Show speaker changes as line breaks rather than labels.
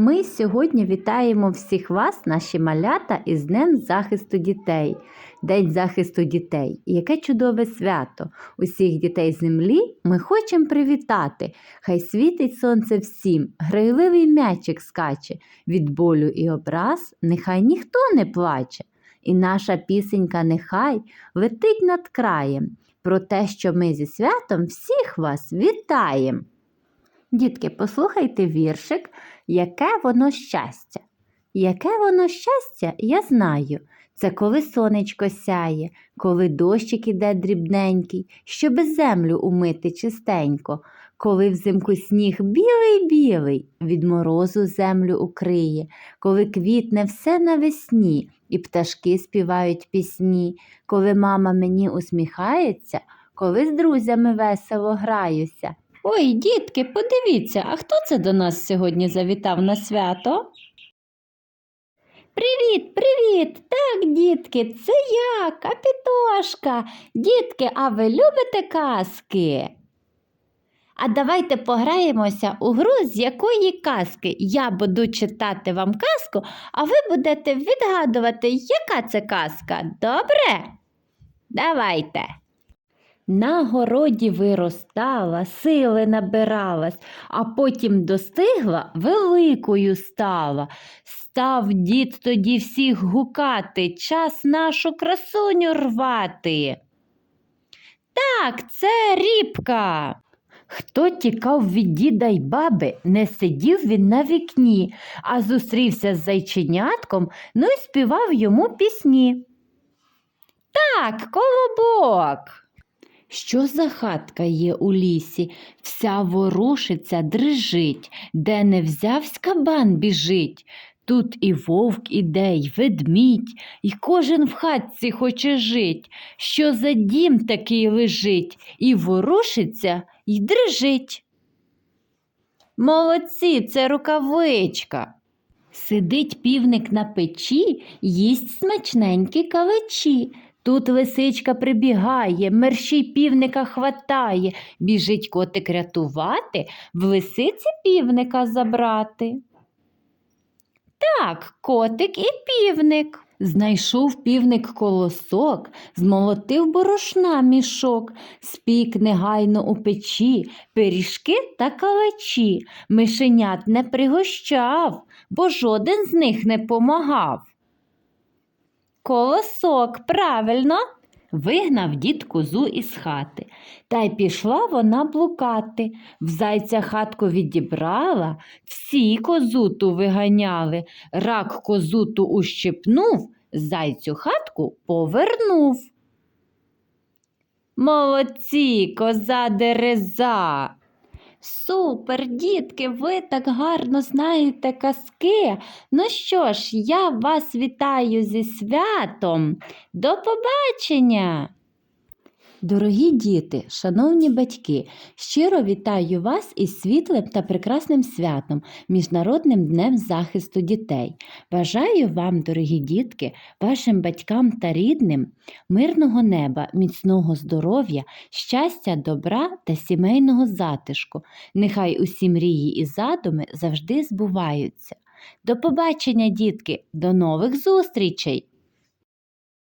Ми сьогодні вітаємо всіх вас, наші малята, із Днем захисту дітей. День захисту дітей. Яке чудове свято! Усіх дітей землі ми хочемо привітати. Хай світить сонце всім, грайливий м'ячик скаче, від болю і образ нехай ніхто не плаче. І наша пісенька нехай летить над краєм про те, що ми зі святом всіх вас вітаємо. Дітки, послухайте віршик, яке воно щастя. Яке воно щастя, я знаю. Це коли сонечко сяє, коли дощик іде дрібненький, щоби землю умити чистенько, коли взимку сніг білий-білий, від морозу землю укриє, коли квітне все навесні, і пташки співають пісні, коли мама мені усміхається, коли з друзями весело граюся. Ой, дітки, подивіться, а хто це до нас сьогодні завітав на свято? Привіт, привіт! Так, дітки, це я, Капітошка. Дітки, а ви любите казки? А давайте пограємося у гру, з якої казки. Я буду читати вам казку, а ви будете відгадувати, яка це казка. Добре? Давайте. На городі виростала, сили набиралась, а потім достигла, великою стала. Став дід тоді всіх гукати, час нашу красуню рвати. Так, це рібка. Хто тікав від діда й баби, не сидів він на вікні, а зустрівся з зайченятком, ну й співав йому пісні. Так, колобок. Що за хатка є у лісі, вся ворушиться, дрижить, де не взявсь кабан біжить. Тут і вовк іде, й ведмідь, і кожен в хатці хоче жить, що за дім такий лежить, і ворушиться, й дрижить. Молодці, це рукавичка. Сидить півник на печі, їсть смачненькі калачі. Тут лисичка прибігає, мерщій півника хватає, біжить котик рятувати, в лисиці півника забрати. Так, котик і півник. Знайшов півник колосок, змолотив борошна мішок, спік негайно у печі, пиріжки та калачі, мишенят не пригощав, бо жоден з них не помагав. Колосок, правильно. Вигнав дід козу із хати, та й пішла вона блукати. В зайця хатку відібрала, всі козу ту виганяли, рак козу ту ущипнув, зайцю хатку повернув. Молодці, коза дереза. Супер, дітки, ви так гарно знаєте казки. Ну що ж, я вас вітаю зі святом. До побачення! Дорогі діти, шановні батьки, щиро вітаю вас із світлим та прекрасним святом, Міжнародним днем захисту дітей. Бажаю вам, дорогі дітки, вашим батькам та рідним, мирного неба, міцного здоров'я, щастя, добра та сімейного затишку. Нехай усі мрії і задуми завжди збуваються. До побачення, дітки, до нових зустрічей!